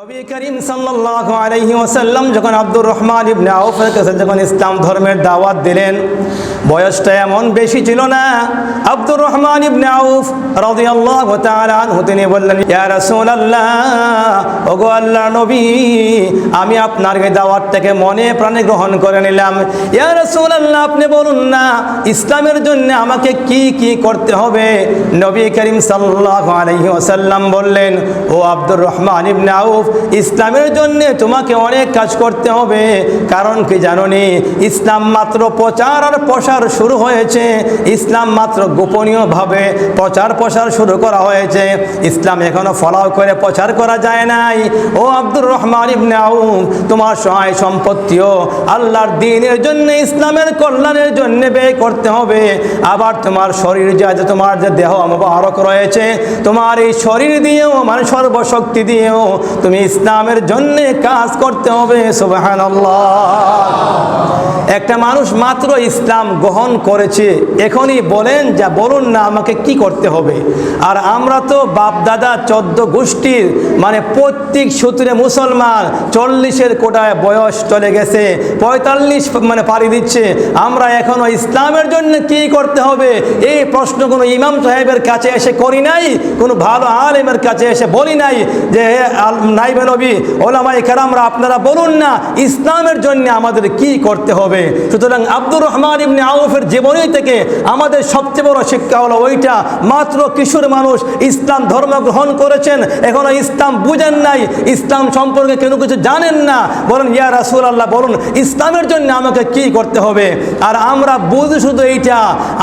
নবী করিম সাল্লাল্লাহু আলাইহি ওয়াসাল্লাম যখন আব্দুর রহমান ইবনে আউফের কাছে যখন ইসলাম ধর্মের দাওয়াত দিলেন, বয়সটা এমন বেশি ছিল না। আব্দুর রহমান ইবনে আউফ রাদিয়াল্লাহু তাআলা আনহু তিনি বললেন, ইয়া রাসূলুল্লাহ, ওগো আল্লাহর নবী, আমি আপনার এই দাওয়াত থেকে মনে প্রাণে গ্রহণ করে নিলাম। ইয়া রাসূলুল্লাহ, আপনি বলুন না, ইসলামের জন্য আমাকে কি কি করতে হবে? নবী করিম সাল্লাল্লাহু আলাইহি ওয়াসাল্লাম বললেন, ও আব্দুর রহমান ইবনে আউফ ইসলামের জন্য তোমাকে অনেক কাজ করতে হবে। কারণ কি জানোনি? ইসলাম মাত্র প্রচার আর প্রসার শুরু হয়েছে। ইসলাম মাত্র গোপনীয়ভাবে প্রচার প্রসার শুরু করা হয়েছে। ইসলাম এখনও ফলাও করে প্রচার করা যায় নাই। ও আব্দুর রহমান ইবনে আউফ, তোমার সহায় সম্পত্তিও আল্লাহর দিনের জন্য, ইসলামের কল্যাণের জন্য ব্যয় করতে হবে। আবার তোমার শরীর যে তোমার যে দেহ মোবারক রয়েছে, তোমার এই শরীর দিয়েও মানে সর্বশক্তি দিয়েও তুমি ইসলামের জন্য কাজ করতে হবে সুবাহান একটা মানুষ মাত্র ইসলাম গ্রহণ করেছে, এখনই বলেন, যা বলুন না, আমাকে কি করতে হবে? আর আমরা তো বাপ দাদা চোদ্দ গোষ্ঠীর মানে প্রত্যেক সূত্রে মুসলমান, চল্লিশের কোটায় বয়স চলে গেছে, পঁয়তাল্লিশ মানে পাড়ি দিচ্ছে। আমরা এখনও ইসলামের জন্য কি করতে হবে? এই প্রশ্ন কোনো ইমাম সাহেবের কাছে এসে করি নাই, কোনো ভালো আলেমের কাছে এসে বলি নাই যে নাইবে নবী ওলামাই কেরামরা আপনারা বলুন না ইসলামের জন্য আমাদের কি করতে হবে। সুতরাং আব্দুর রহমান ইবনে আউফের জীবনী থেকে আমাদের সবচেয়ে বড় শিক্ষা হলো ওইটা, মাত্র কিশোর মানুষ ইসলাম ধর্ম গ্রহণ করেছেন, এখনও ইসলাম বুঝেন নাই, ইসলাম সম্পর্কে কোনো কিছু জানেন না। বলেন, ইয়া রাসুল আল্লাহ বলুন, ইসলামের জন্য আমাকে কি করতে হবে? আর আমরা বুঝি শুধু এইটা,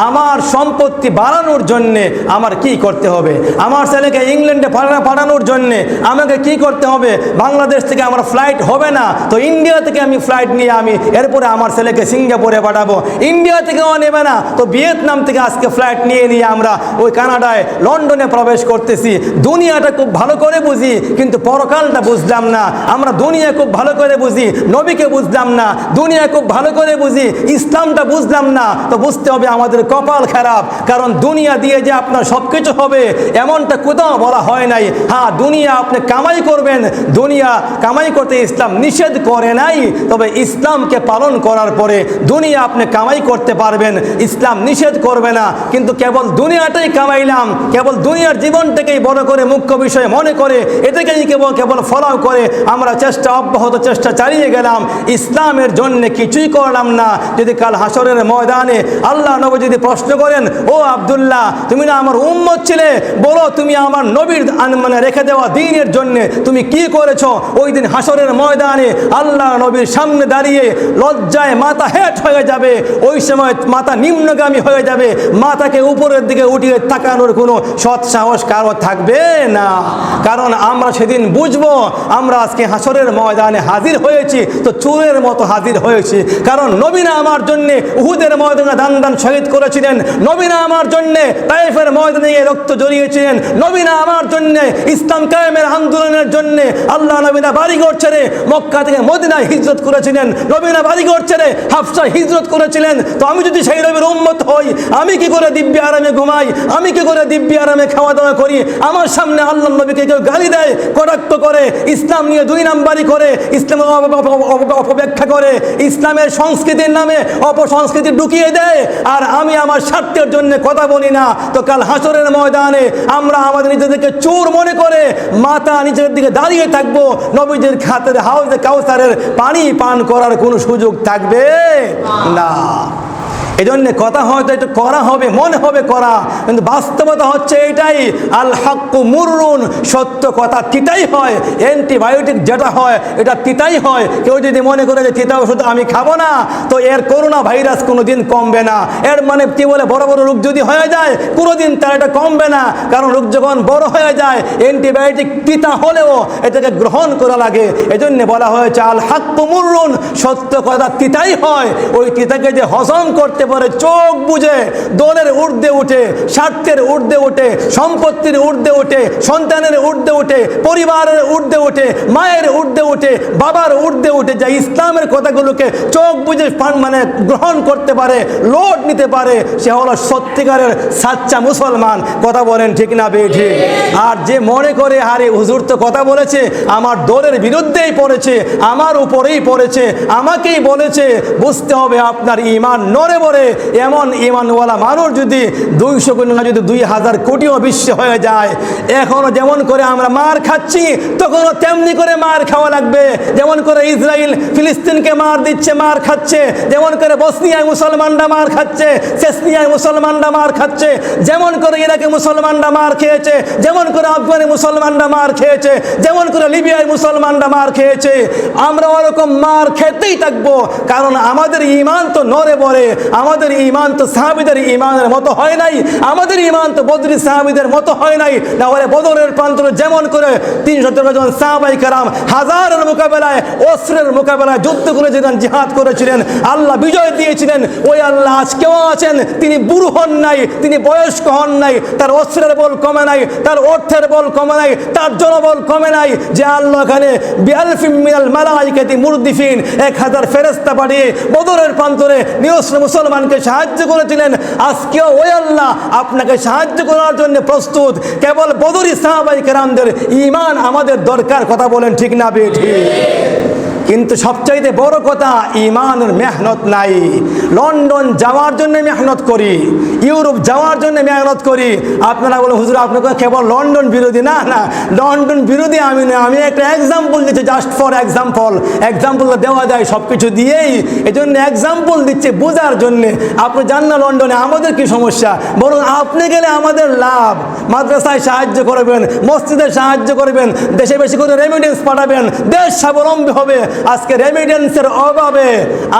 আমার সম্পত্তি বাড়ানোর জন্যে আমার কি করতে হবে? আমার ছেলেকে ইংল্যান্ডে পাঠানোর জন্যে আমাকে কি করতে হবে, বাংলাদেশ থেকে আমার ফ্লাইট হবে না। তো ইন্ডিয়া থেকে আমি ফ্লাইট নিয়ে আমি এরপরে আমার ছেলেকে সিঙ্গাপুরে পাঠাবো। ইন্ডিয়া থেকেও নেবে না। তো ভিয়েতনাম থেকে আজকে ফ্লাইট নিয়ে নিয়ে আমরা ওই কানাডায় লন্ডনে প্রবেশ করতেছি। দুনিয়াটা খুব ভালো করে বুঝি, কিন্তু পরকালটা বুঝলাম না। আমরা দুনিয়া খুব ভালো করে বুঝি, নবীকে বুঝলাম না। দুনিয়া খুব ভালো করে বুঝি, ইসলামটা বুঝলাম না। তো বুঝতে হবে আমাদের কপাল খারাপ, কারণ দুনিয়া দিয়ে যে আপনার সব কিছু হবে, এমনটা কোথাও বলা হয় নাই। হ্যাঁ দুনিয়া আপনি কামাই করবেন দুনিয়া কামাই করতে ইসলাম নিষেধ করে নাই, তবে ইসলামকে পালন করার পরে দুনিয়া আপনি কামাই করতে পারবেন, ইসলাম নিষেধ করবে না। কিন্তু কেবল দুনিয়াটাই কামাইলাম, কেবল দুনিয়ার জীবনটাকেই বড় করে মুখ্য বিষয় মনে করে এটাকেই কেবল কেবল ফলাও করে আমরা চেষ্টা, অব্যাহত চেষ্টা চালিয়ে গেলাম। ইসলামের জন্য কিছুই করলাম না। যদি কাল হাসরের ময়দানে আল্লাহ নবী যদি প্রশ্ন করেন, ও আব্দুল্লাহ, তুমি না আমার উম্মত ছিলে? বলো তুমি আমার নবীর মানে রেখে দেওয়া দিনের জন্য তুমি কি করেছ? ওই দিন হাসরের ময়দানে আল্লাহ নবীর সামনে দাঁড়িয়ে লজ্জায় মাথা হেট হয়ে যাবে। ওই সময় মাথা নিম্নগামী হয়ে যাবে। মাথাকে উপরের দিকে উঠিয়ে তাকানোর কোনো সৎ সাহস কারও থাকবে না। কারণ আমরা সেদিন বুঝব, আমরা আজকে হাসরের ময়দানে হাজির হয়েছি, তো চোরের মতো হাজির হয়েছি। কারণ নবীনা আমার জন্যে উহুদের ময়দানে দান দান শহীদ করেছিলেন। নবীনা আমার জন্যে তাইফের ময়দানে রক্ত জড়িয়েছিলেন। নবীনা আমার জন্যে ইসলাম কায়েমের আন্দোলনের জন্যে আল্লাহ নবীনা বাড়িঘর ছেড়ে মক্কা থেকে মদিনায় হিজরত করেছিলেন। নবীনা বাড়িঘর ছেড়ে হাফসা হিজরত করেছিলেন। তো আমি যদি সেই নবীর উম্মত হই, আমি কি করে দিব্য আরামে ঘুমাই? আমি কি করে দিব্য আরামে খাওয়া দাওয়া করি? আমার সামনে আল্লাহ নবীকে কেউ গালি দেয় কটাক্ত করে, ইসলাম নিয়ে দুই নাম্বারই করে, ইসলামের অপ- অপ- অপ- অপব্যাখ্যা করে, ইসলামের সংস্কৃতির নামে অপসংস্কৃতি ঢুকিয়ে দেয়। আর আমি আমার স্বার্থের জন্য কথা বলি না। তো কাল হাসরের ময়দানে আমরা আমাদের নিজেদেরকে চোর মনে করে মাথা নিচের দিকে দাঁড়িয়ে থাকব। নবীদের খাতের হাউজে কাউসারের পানি পান করার কোনো সুযোগ থাকবে না। এজন্য কথা হয়তো একটু করা হবে, মনে হবে করা, কিন্তু বাস্তবতা হচ্ছে এটাই। আল হাক্কু মুররুন, সত্য কথা তিতাই হয়, অ্যান্টিবায়োটিক যেটা হয়, এটা তিতাই হয়। কেউ যদি মনে করে যে তিতা ওষুধ আমি খাব না, তো এর করোনা ভাইরাস কোনো দিন কমবে না। এর মানে কি বলে, বড় বড় রোগ যদি হয়ে যায় কোনো দিন তার এটা কমবে না, কারণ রোগ যখন বড় হয়ে যায়, অ্যান্টিবায়োটিক তিতা হলেও এটাকে গ্রহণ করা লাগে। এজন্য বলা হয়েছে, আল হাক্কু সত্য কথা তিতাই হয়। ওই তিতাকে যে হজম করতে পারে চোখ বুঝে দলের ঊর্ধ্বে উঠে, স্বার্থের ঊর্ধ্বে উঠে, সম্পত্তির ঊর্ধ্বে উঠে, সন্তানের ঊর্ধ্বে উঠে, পরিবারের ঊর্ধ্বে উঠে, মায়ের ঊর্ধ্বে উঠে, বাবার ঊর্ধ্বে উঠে যা ইসলামের কথাগুলোকে চোখ বুঝে মানে গ্রহণ করতে পারে, লোড নিতে পারে, সে হলো সত্যিকারের সাচ্চা মুসলমান। কথা বলেন ঠিক না বে ঠিক? আর যে মনে করে, আরে হুজুর তো কথা বলেছে, আমার দলের বিরুদ্ধেই পড়েছে, আমার উপরেই পড়েছে, আমাকেই বলেছে, বুঝতে হবে আপনার ইমান নড়ে বড়ে এমন ইমানওয়ালা মানুষ যদি দুইশো কোটি না যদি দুই হাজার কোটিও বিশ্ব হয়ে যায় এখনও যেমন করে আমরা মার খাচ্ছি, তখনও তেমনি করে মার খাওয়া লাগবে। যেমন করে ইসরায়েল ফিলিস্তিনকে মার দিচ্ছে, মার খাচ্ছে। যেমন করে বসনিয়ায় মুসলমানরা মার খাচ্ছে চেসনিয়ায় মুসলমানরা মার খাচ্ছে। যেমন করে ইরাকে মুসলমানরা মার খেয়েছে, যেমন করে আফগানে মুসলমানরা মার খেয়েছে, যেমন করে লিবিয়ায় মুসলমানরা মার খেয়েছে। আমরা ওরকম মার খেতেই থাকব, কারণ আমাদের ইমান তো নড়ে বড়ে। আমাদের ইমান তো সাহাবিদের ইমানের মতো হয় নাই, আমাদের ইমান তো বদরি সাহাবিদের মতো হয় নাই। না হলে বদরের প্রান্তরে যেমন করে তিনশো তেরো জন সাহাবাই কারাম হাজারের মোকাবেলায়, অস্ত্রের মোকাবেলায় যুদ্ধ করেছিলেন জিহাদ করেছিলেন, আল্লাহ বিজয় দিয়েছিলেন, ওই আল্লাহ আজকেও আছেন? তিনি বুড়ো হন নাই, তিনি বয়স্ক হন নাই, তার অস্ত্রের বল কমে নাই, তার অর্থের বল কমে নাই, তার জনবল কমে নাই, যে আল্লাহ এখানে বিয়ালফিম মিনাল মালাইকাতি মুরদিফিন, এক হাজার ফেরেস্তা পাঠিয়ে বদরের প্রান্তরে নিয়স্ত্র মুসলমানকে সাহায্য করেছিলেন। আজকেও ওই আল্লাহ আপনাকে সাহায্য করার জন্য প্রস্তুত। কেবল বদরি সাহাবাই কেরামদের ইমান আমাদের দরকার, কথা বলেন ঠিক না বে ঠিক কিন্তু সবচাইতে বড় কথা, ইমানের মেহনত নাই। লন্ডন যাওয়ার জন্য মেহনত করি, ইউরোপ যাওয়ার জন্য মেহনত করি। আপনারা বলে, হুজুর, আপনাকে কেবল লন্ডন বিরোধী? না না, লন্ডন বিরোধী আমি না আমি একটা এক্সাম্পল দিচ্ছি জাস্ট ফর এক্সাম্পল এক্সাম্পল দেওয়া যায় সব কিছু দিয়েই। এই জন্য এক্সাম্পল দিচ্ছে বোঝার জন্যে। আপনি যান না লন্ডনে, আমাদের কি সমস্যা? বরং আপনি গেলে আমাদের লাভ। মাদ্রাসায় সাহায্য করবেন, মসজিদে সাহায্য করবেন, দেশে বেশি করে রেমিডেন্স পাঠাবেন, দেশ স্বাবলম্বী হবে। আজকে রেমিডেন্সের অভাবে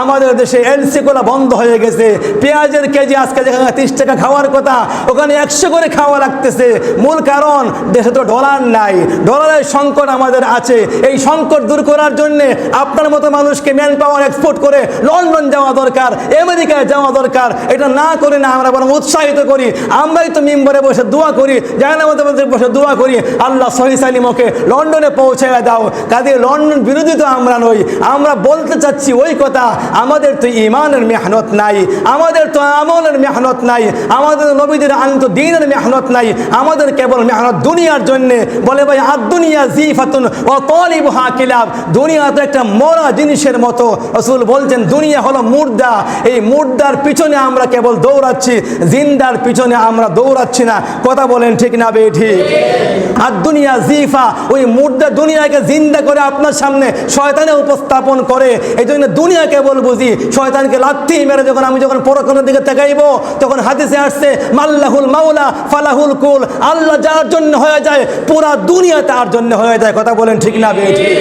আমাদের দেশে এলসিগুলো বন্ধ হয়ে গেছে। পেঁয়াজের কেজি আজকে যেখানে তিরিশ টাকা খাওয়ার কথা, ওখানে একশো করে খাওয়া লাগতেছে। মূল কারণ, দেশে তো ডলার নাই। ডলারের সংকট আমাদের আছে। এই সংকট দূর করার জন্যে আপনার মতো মানুষকে ম্যান পাওয়ার এক্সপোর্ট করে লন্ডন যাওয়া দরকার আমেরিকায় যাওয়া দরকার। এটা না করে না আমরা বরং উৎসাহিত করি। আমরাই তো মিম্বরে বসে দোয়া করি মধ্যে মধ্যে বসে দোয়া করি। আল্লাহ সহি সালিমকে লন্ডনে পৌঁছে দাও। কাজে লন্ডন বিরোধী তো আমরা নই। আমরা বলতে চাচ্ছি ওই কথা, আমাদের তো ইমানের মেহনত নাই, আমাদের তো আমলের মেহনত নাই, আমাদের নবীদের আন্ত দিনের মেহনত নাই, আমাদের কেবল মেহনত দুনিয়ার জন্যে। বলে ভাই, আর দুনিয়া জি ফাতুন ও তলিব হা কিলাব। দুনিয়া তো একটা মরা জিনিসের মতো। রসুল বলছেন, দুনিয়া হলো মুর্দা। এই মুর্দার পিছনে আমরা কেবল দৌড়াচ্ছি, জিন্দার পিছনে আমরা দৌড়াচ্ছি না। কথা বলেন ঠিক না বে ঠিক? আর দুনিয়া জিফা, ওই মুর্দা দুনিয়াকে জিন্দা করে আপনার সামনে শয়তানে উপস্থাপন করে, এই জন্য দুনিয়া কেবল বুঝি, শয়তানকে লাথি মেরে যখন আমি যখন পরক্ষণের দিকে তাকাইব, তখন হাদিসে আসছে, মাল্লাহুল মাওলা ফালাহুল কুল, আল্লাহ যার জন্য হয়ে যায়, পুরা দুনিয়া তার জন্য হয়ে যায়, কথা বলেন ঠিক না বে ঠিক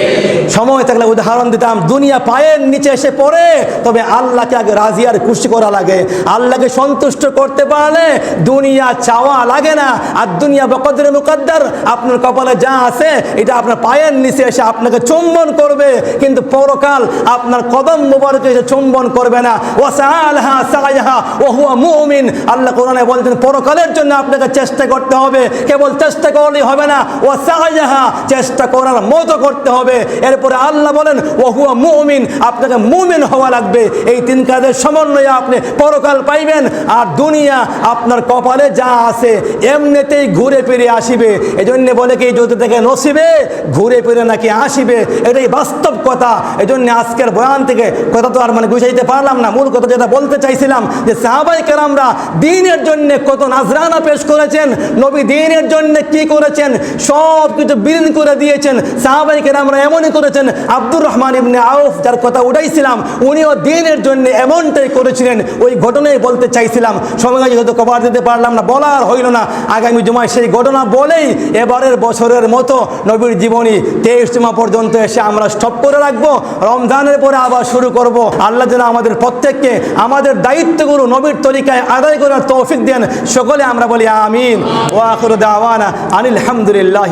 সময় থাকলে উদাহরণ দিতাম, দুনিয়া পায়ের নিচে এসে পড়ে, তবে আল্লাহকে আগে রাজি আর খুশি করা লাগে। আল্লাহকে সন্তুষ্ট করতে পারলে দুনিয়া চাওয়া লাগে না, আর দুনিয়া বকদের মুকদ্দার, আপনার কপালে যা আছে, এটা আপনার পায়ের নিচে এসে আপনাকে চুম্বন করবে। কিন্তু পরকাল আপনার কদম মুবারকে এসে চুম্বন করবে না। ও সালহা সাইহা ও হুয়া মুমিন। আল্লাহ কোরআনে বলছেন, পরকালের জন্য আপনাকে চেষ্টা করতে হবে। কেবল চেষ্টা করলেই হবে না। ও সাইহা চেষ্টা করার মতো করতে হবে। এরপরে আল্লাহ বলেন ও হুয়া মুমিন, আপনাকে মুমিন হওয়া লাগবে। এই তিন কাজের সমন্বয়ে আপনি পরকাল পাইবেন। আর দুনিয়া আপনার কপালে যা আছে, এমনিতেই ঘুরে ফিরে আসিবে। এই জন্য বলে কি, যদি থেকে নসিবে, ঘুরে ফিরে নাকি আসিবে? এটাই বাস্তব কথা। এই জন্য আজকের বয়ান থেকে কথা তো আর মানে বুঝাইতে পারলাম না। মূল কথা যেটা বলতে চাইছিলাম যে সাহাবাই কেরামরা দিনের জন্য কত নাজরানা পেশ করেছেন, নবী দিনের জন্য কি করেছেন, সব কিছু বিলীন করে দিয়েছেন। সাহাবাই কেরামরা এমনই করেছেন। আব্দুর রহমান ইবনে আউফ, যার কথা উঠাইছিলাম, উনিও দিনের জন্য এমনটাই করেছিলেন। ওই ঘটনাই বলতে চাইছিলাম। সময় যেহেতু কভার দিতে পারলাম না, বলার হইল না। আগামী জুমায় সেই ঘটনা বলেই এবারের বছরের মতো নবীর জীবনী তেইশ জুমা পর্যন্ত এসে আমরা স্টপ করে রাখব রমজানের পরে আবার শুরু করব। আল্লাহ যেন আমাদের প্রত্যেককে আমাদের দায়িত্বগুলো নবীর তরিকায় আদায় করার তৌফিক দেন। সকলে আমরা বলি আমিন। ওয়াকুর দাওয়ানা আনিল হামদুলিল্লাহ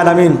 আলামিন।